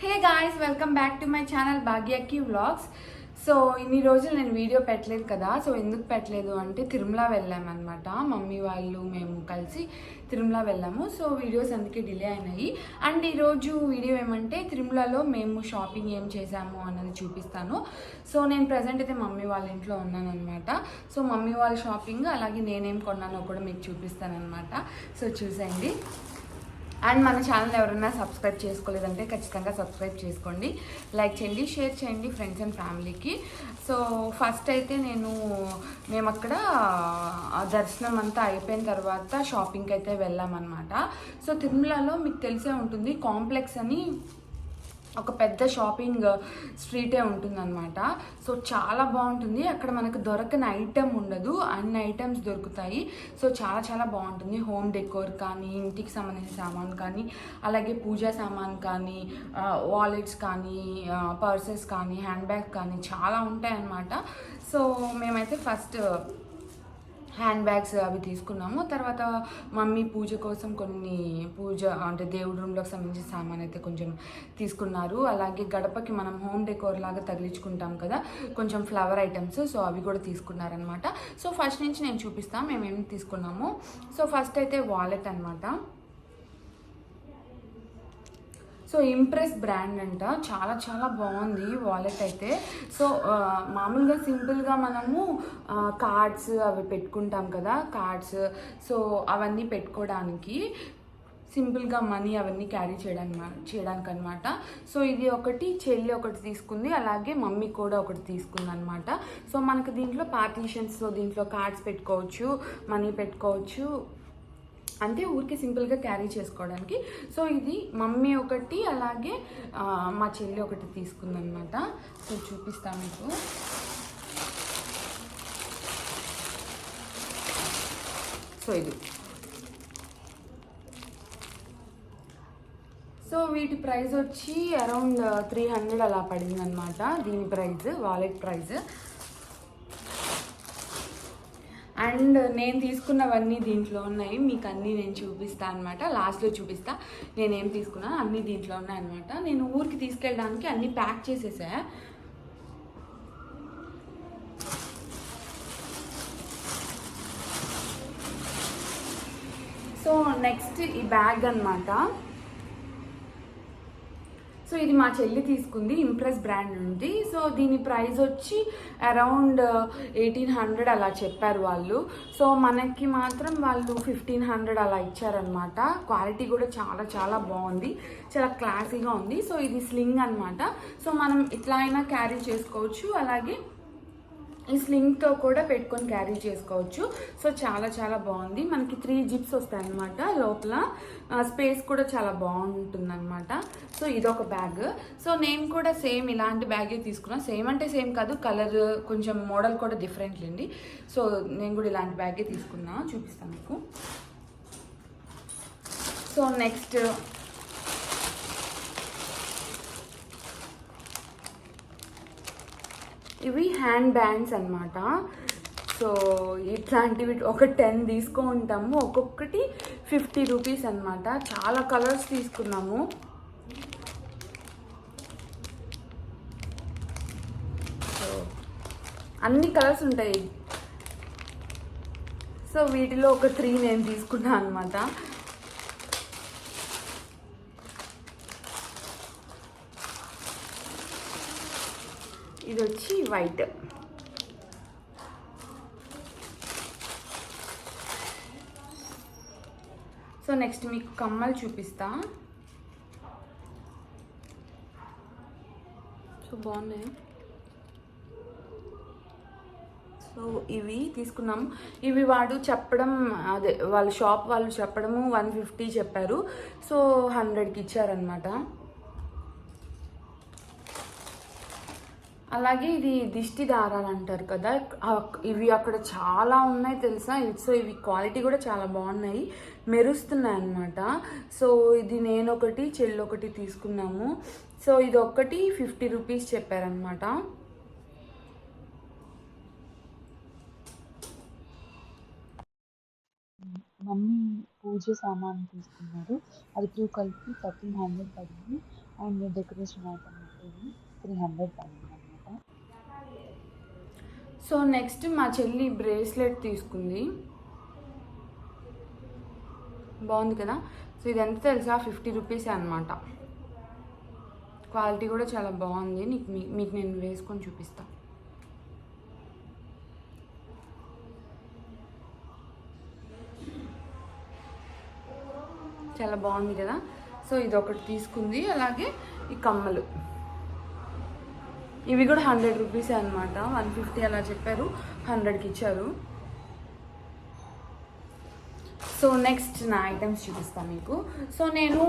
Hey guys welcome back to my channel భాగ్యకి vlogs so ఇన్ని రోజులు నేను వీడియో పెట్టలేదు కదా సో ఎందుకు పెట్టలేదు అంటే తిరుమల వెళ్ళామన్నమాట మమ్మీ వాళ్ళు మేము కలిసి తిరుమల వెళ్ళాము. సో వీడియోస్ అందుకే డిలే అయినాయి. అండ్ ఈరోజు వీడియో ఏమంటే తిరుమలలో మేము షాపింగ్ ఏం చేసాము అన్నది చూపిస్తాను. సో నేను ప్రజెంట్ అయితే మమ్మీ వాళ్ళ ఇంట్లో ఉన్నాను అనమాట సో మమ్మీ వాళ్ళ షాపింగ్ అలాగే నేనేం కొన్నానో కూడా మీకు చూపిస్తాను అనమాట సో చూసేయండి. అండ్ మన ఛానల్ ఎవరైనా సబ్స్క్రైబ్ చేసుకోలేదంటే ఖచ్చితంగా సబ్స్క్రైబ్ చేసుకోండి. లైక్ చేయండి షేర్ చేయండి ఫ్రెండ్స్ అండ్ ఫ్యామిలీకి సో ఫస్ట్ అయితే నేను మేము అక్కడ దర్శనం అంతా అయిపోయిన తర్వాత షాపింగ్కి అయితే వెళ్ళామన్నమాట. సో తిరుమలలో మీకు తెలిసే ఉంటుంది కాంప్లెక్స్ అని ఒక పెద్ద షాపింగ్ స్ట్రీటే ఉంటుందన్నమాట. సో చాలా బాగుంటుంది. అక్కడ మనకు దొరకని ఐటెం ఉండదు. అన్ని ఐటమ్స్ దొరుకుతాయి. సో చాలా చాలా బాగుంటుంది. హోమ్ డెకోర్ కానీ ఇంటికి సంబంధించిన సామాన్ కానీ అలాగే పూజా సామాన్ కానీ వాలెట్స్ కానీ పర్సెస్ కానీ హ్యాండ్ బ్యాగ్ కానీ చాలా ఉంటాయి అన్నమాట సో మేమైతే ఫస్ట్ హ్యాండ్ బ్యాగ్స్ అవి తీసుకున్నాము. తర్వాత మమ్మీ పూజ కోసం కొన్ని పూజ అంటే దేవుడి రూమ్లోకి సంబంధించిన సామాన్ అయితే కొంచెం తీసుకున్నారు. అలాగే గడపకి మనం హోమ్ డెకోర్ లాగా తగిలించుకుంటాం కదా కొంచెం ఫ్లవర్ ఐటమ్స్ సో అవి కూడా తీసుకున్నారనమాట సో ఫస్ట్ నుంచి నేను చూపిస్తాను మేమేమి తీసుకున్నాము. సో ఫస్ట్ అయితే వాలెట్ అనమాట సో ఇంప్రెస్ బ్రాండ్ అంట. చాలా చాలా బాగుంది వాలెట్ అయితే. సో మామూలుగా సింపుల్గా మనము కార్డ్స్ అవి పెట్టుకుంటాం కదా కార్డ్స్ సో అవన్నీ పెట్టుకోవడానికి సింపుల్గా మనీ అవన్నీ క్యారీ చేయడానికి చేయడానికి అనమాట సో ఇది ఒకటి చెల్లి ఒకటి తీసుకుంది. అలాగే మమ్మీ కూడా ఒకటి తీసుకుంది అనమాట సో మనకు దీంట్లో పార్టీషన్స్ దీంట్లో కార్డ్స్ పెట్టుకోవచ్చు మనీ పెట్టుకోవచ్చు. అంటే ఊరికి సింపుల్గా క్యారీ చేసుకోవడానికి. సో ఇది మమ్మీ ఒకటి అలాగే మా చెల్లి ఒకటి తీసుకుందనమాట సో చూపిస్తాను మీకు. సో ఇది. సో వీటి ప్రైస్ వచ్చి అరౌండ్ త్రీ హండ్రెడ్ అలా పడింది అనమాట దీని ప్రైస్ వాలెట్ ప్రైస్. అండ్ నేను తీసుకున్నవన్నీ దీంట్లో ఉన్నాయి. మీకు అన్నీ నేను చూపిస్తా అనమాట లాస్ట్లో చూపిస్తా. నేనేం తీసుకున్నా అన్నీ దీంట్లో ఉన్నాయి అనమాట నేను ఊరికి తీసుకెళ్ళడానికి అన్నీ ప్యాక్ చేసేసా. సో నెక్స్ట్ ఈ బ్యాగ్ అన్నమాట. సో ఇది మా చెల్లి తీసుకుంది ఇంప్రెస్ బ్రాండ్ నుండి. సో దీని ప్రైస్ వచ్చి అరౌండ్ uh, ఎయిటీన్ హండ్రెడ్ అలా చెప్పారు వాళ్ళు. సో మనకి మాత్రం వాళ్ళు ఫిఫ్టీన్ హండ్రెడ్ అలా ఇచ్చారనమాట క్వాలిటీ కూడా చాలా చాలా బాగుంది. చాలా క్లాసీగా ఉంది. సో ఇది స్లింగ్ అన్నమాట. సో మనం ఇట్లా అయినా క్యారీ చేసుకోవచ్చు. అలాగే ఈ స్లింగ్తో కూడా పెట్టుకొని క్యారీ చేసుకోవచ్చు. సో చాలా చాలా బాగుంది. మనకి త్రీ జిప్స్ వస్తాయి అనమాట లోపల స్పేస్ కూడా చాలా బాగుంటుంది అనమాట సో ఇదొక బ్యాగ్ సో నేను కూడా సేమ్ ఇలాంటి బ్యాగే తీసుకున్నా. సేమ్ అంటే సేమ్ కాదు కలర్ కొంచెం మోడల్ కూడా డిఫరెంట్ అండి సో నేను కూడా ఇలాంటి బ్యాగే తీసుకున్నా. చూపిస్తాను మీకు. సో నెక్స్ట్ ఇవి హ్యాండ్ బ్యాండ్స్ అనమాట సో ఇట్లాంటివి ఒక టెన్ తీసుకుంటాము ఒక్కొక్కటి ఫిఫ్టీ రూపీస్ అన్నమాట. చాలా కలర్స్ తీసుకున్నాము. సో అన్ని కలర్స్ ఉంటాయి. సో వీటిలో ఒక త్రీ నేను తీసుకున్నాను అనమాట ఇది వచ్చి వైట్. సో నెక్స్ట్ మీకు కమ్మలు చూపిస్తా. సో బాగున్నాయి. సో ఇవి తీసుకున్నాం. ఇవి వాడు చెప్పడం అదే వాళ్ళ షాప్ వాళ్ళు చెప్పడము వన్ ఫిఫ్టీ చెప్పారు. సో హండ్రెడ్కి ఇచ్చారనమాట అలాగే ఇది దిష్టి దారాలు అంటారు కదా. ఇవి అక్కడ చాలా ఉన్నాయి తెలుసా? సో ఇవి క్వాలిటీ కూడా చాలా బాగున్నాయి. మెరుస్తున్నాయి అన్నమాట. సో ఇది నేను ఒకటి చెల్లి ఒకటి తీసుకున్నాము. సో ఇది ఒక్కటి ఫిఫ్టీ రూపీస్ చెప్పారనమాట మమ్మీ పూజ సామాన్ తీసుకున్నారు. అది టూ కలిపి థర్టీన్ హండ్రెడ్ పడింది. And decoration item three hundred పడింది. సో నెక్స్ట్ మా చెల్లి బ్రేస్లెట్ తీసుకుంది. బాగుంది కదా? సో ఇది ఎంత తెలుసా? ఫిఫ్టీ రూపీసే అనమాట క్వాలిటీ కూడా చాలా బాగుంది. నీకు మీ- మీకు నేను వేసుకొని చూపిస్తాను చాలా బాగుంది కదా? సో ఇది ఒకటి తీసుకుంది. అలాగే ఈ కమ్మలు. ఇవి కూడా హండ్రెడ్ రూపీస్ అనమాట వన్ ఫిఫ్టీ అలా చెప్పారు. హండ్రెడ్కి ఇచ్చారు. సో నెక్స్ట్ నా ఐటమ్స్ చూపిస్తాను మీకు. సో నేను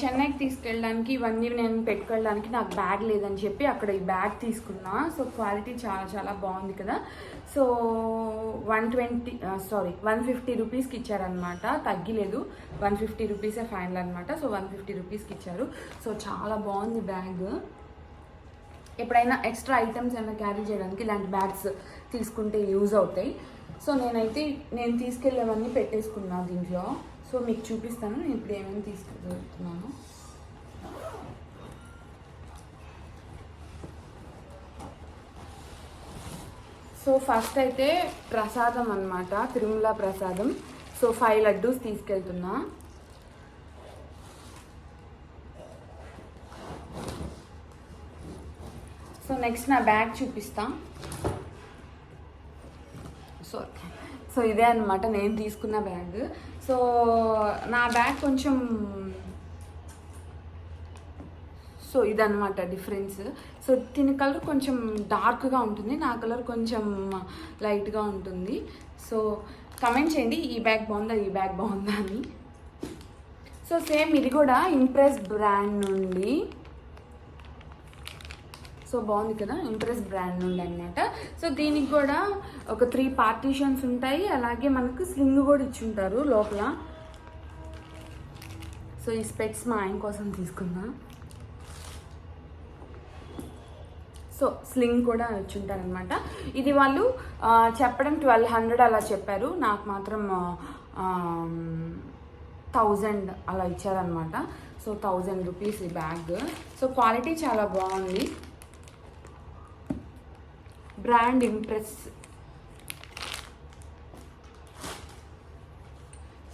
చెన్నైకి తీసుకెళ్ళడానికి ఇవన్నీ నేను పెట్టుకెళ్ళడానికి నాకు బ్యాగ్ లేదని చెప్పి అక్కడ ఈ బ్యాగ్ తీసుకున్నా. సో క్వాలిటీ చాలా చాలా బాగుంది కదా. So one twenty sorry one fifty రూపీస్కి ఇచ్చారనమాట తగ్గిలేదు. వన్ ఫిఫ్టీ రూపీసే ఫైనల్ అనమాట సో వన్ ఫిఫ్టీ రూపీస్కి ఇచ్చారు. సో చాలా బాగుంది బ్యాగ్. ఎప్పుడైనా ఎక్స్ట్రా ఐటమ్స్ ఏమైనా క్యారీ చేయడానికి ఇలాంటి బ్యాగ్స్ తీసుకుంటే యూజ్ అవుతాయి. సో నేనైతే నేను తీసుకెళ్ళేవన్నీ పెట్టేసుకున్నాను దీంట్లో. సో మీకు చూపిస్తాను. నేను ఇప్పుడు ఏమేమి తీసుకెళ్తున్నాను. సో ఫస్ట్ అయితే ప్రసాదం అన్నమాట. తిరుమల ప్రసాదం. సో ఫైవ్ లడ్డూస్ తీసుకెళ్తున్నా. నెక్స్ట్ నా బ్యాగ్ చూపిస్తా. సో సో ఇదే అనమాట నేను తీసుకున్న బ్యాగ్ సో నా బ్యాగ్ కొంచెం సో ఇదన్నమాట డిఫరెన్స్ సో దీని కలర్ కొంచెం డార్క్గా ఉంటుంది నా కలర్ కొంచెం లైట్గా ఉంటుంది. సో కమెంట్ చేయండి ఈ బ్యాగ్ బాగుందా ఈ బ్యాగ్ బాగుందా అని. సో సేమ్ ఇది కూడా ఇంప్రెస్ బ్రాండ్ నుండి. సో బాగుంది కదా ఇంప్రెస్ బ్రాండ్ నుండి అనమాట సో దీనికి కూడా ఒక త్రీ పార్టీషన్స్ ఉంటాయి అలాగే మనకు స్లింగ్ కూడా ఇచ్చుంటారు లోపల. సో ఈ స్పెట్స్ మా ఆయన కోసం తీసుకున్నా సో స్లింగ్ కూడా ఇచ్చుంటారనమాట ఇది వాళ్ళు చెప్పడం ట్వెల్వ్ హండ్రెడ్ అలా చెప్పారు. నాకు మాత్రం థౌజండ్ అలా ఇచ్చారనమాట సో థౌజండ్ రూపీస్ ఈ బ్యాగ్. సో క్వాలిటీ చాలా బాగుంది. Brand impress.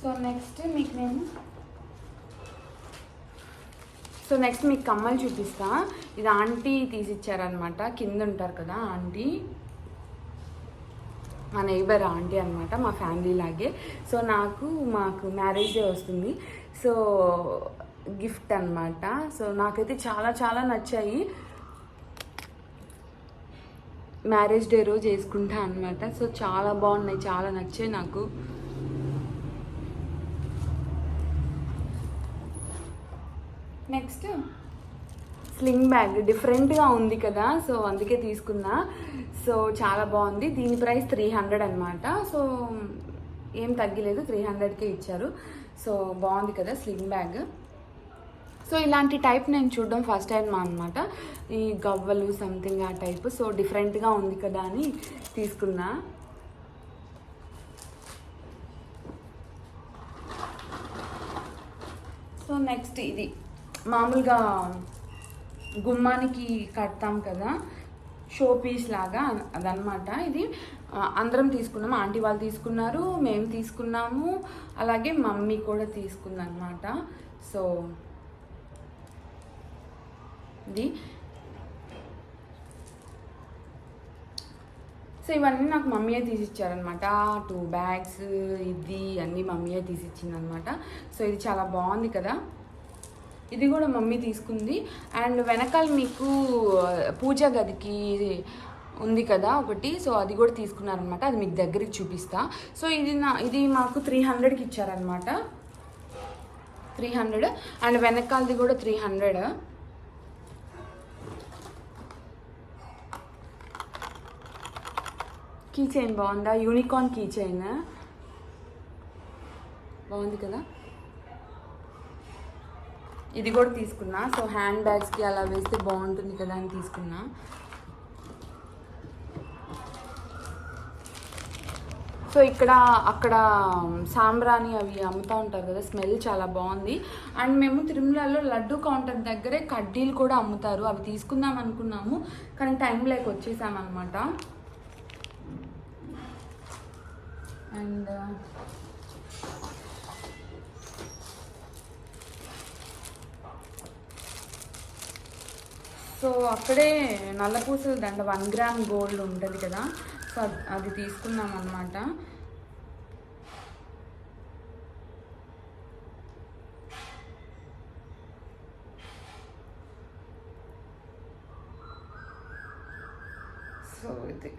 సో నెక్స్ట్ మీకు నేను సో నెక్స్ట్ మీకు కమ్మలు చూపిస్తా. ఇది ఆంటీ తీసిచ్చారనమాట కింద ఉంటారు కదా ఆంటీ. మా నైబర్ ఆంటీ అనమాట మా ఫ్యామిలీ లాగే. సో నాకు మాకు మ్యారేజ్ వస్తుంది. సో గిఫ్ట్ అన్నమాట. సో నాకైతే చాలా చాలా నచ్చాయి. మ్యారేజ్ డే రోజు వేసుకుంటా అనమాట సో చాలా బాగున్నాయి చాలా నచ్చాయి నాకు. నెక్స్ట్ స్లింగ్ బ్యాగ్ డిఫరెంట్గా ఉంది కదా సో అందుకే తీసుకున్నా. సో చాలా బాగుంది. దీని ప్రైస్ త్రీ హండ్రెడ్ అనమాట సో ఏం తగ్గలేదు త్రీ హండ్రెడ్కే ఇచ్చారు. సో బాగుంది కదా స్లింగ్ బ్యాగ్ సో ఇలాంటి టైప్ నేను చూడడం ఫస్ట్ టైం అనమాట ఈ గవ్వలు సంథింగ్ ఆ టైప్ సో డిఫరెంట్గా ఉంది కదా అని తీసుకున్నా. సో నెక్స్ట్ ఇది. మామూలుగా గుమ్మానికి కడతాం కదా. షో పీస్ లాగా అదనమాట ఇది అందరం తీసుకున్నాం. ఆంటీ వాళ్ళు తీసుకున్నారు మేము తీసుకున్నాము. అలాగే మమ్మీ కూడా తీసుకుందనమాట సో ఇది సో ఇవన్నీ నాకు మమ్మీయే తీసిచ్చారనమాట టూ బ్యాగ్స్ ఇది అన్నీ మమ్మీయే తీసిచ్చిందనమాట సో ఇది చాలా బాగుంది కదా. ఇది కూడా మమ్మీ తీసుకుంది. అండ్ వెనకాల మీకు పూజ గదికి ఉంది కదా ఒకటి. సో అది కూడా తీసుకున్నారనమాట అది మీకు దగ్గరికి చూపిస్తా. సో ఇది నా ఇది మాకు త్రీ హండ్రెడ్కి ఇచ్చారనమాట త్రీ హండ్రెడ్ అండ్ వెనకాలది కూడా త్రీ హండ్రెడ్ కీ చైన్ బాగుందా? యూనికార్న్ కీ చైన్ బాగుంది కదా? ఇది కూడా తీసుకున్నా. సో హ్యాండ్ బ్యాగ్స్కి అలా వేస్తే బాగుంటుంది కదా అని తీసుకున్నా. సో ఇక్కడ అక్కడ సాంబ్రాణి అవి అమ్ముతూ ఉంటారు కదా స్మెల్ చాలా బాగుంది. అండ్ మేము తిరుమలలో లడ్డు కౌంటర్ దగ్గరే కడ్డీలు కూడా అమ్ముతారు. అవి తీసుకుందాం అనుకున్నాము కానీ టైం లేక వచ్చేసామన్నమాట. అండ్ సో అక్కడే నల్లపూసల దండ వన్ గ్రామ్ గోల్డ్ ఉంటుంది కదా సో అది- అది తీసుకున్నాం అనమాట సో ఇది.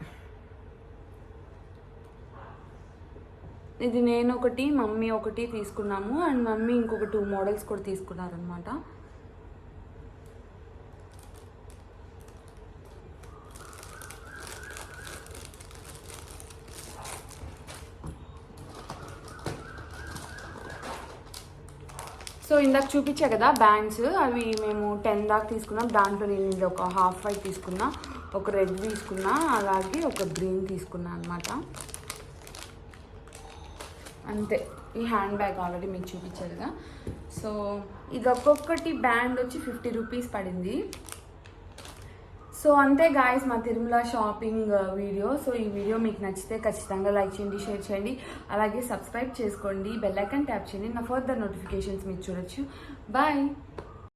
ఇది నేను ఒకటి మమ్మీ ఒకటి తీసుకున్నాము. అండ్ మమ్మీ ఇంకొక టూ మోడల్స్ కూడా తీసుకున్నారనమాట సో ఇందాక చూపించా కదా బ్యాండ్స్. అవి మేము టెన్ దాకా తీసుకున్నాం. దాంట్లో నేను ఇది ఒక హాఫ్ వైట్ తీసుకున్నా ఒక రెడ్ తీసుకున్నా అలాగే ఒక గ్రీన్ తీసుకున్నా అనమాట అంతే. ఈ హ్యాండ్ బ్యాగ్ ఆల్రెడీ మీకు చూపించారుగా. సో ఇది ఒక్కొక్కటి బ్యాండ్ వచ్చి ఫిఫ్టీ రూపీస్ పడింది. సో అంతే గాయస్ మా Tirumala shopping uh, video. So ఈ వీడియో మీకు నచ్చితే ఖచ్చితంగా లైక్ చేయండి షేర్ చేయండి. అలాగే సబ్స్క్రైబ్ చేసుకోండి. బెల్ ఐకాన్ ట్యాప్ చేయండి. నా ఫర్దర్ నోటిఫికేషన్స్ మీరు చూడొచ్చు. బాయ్.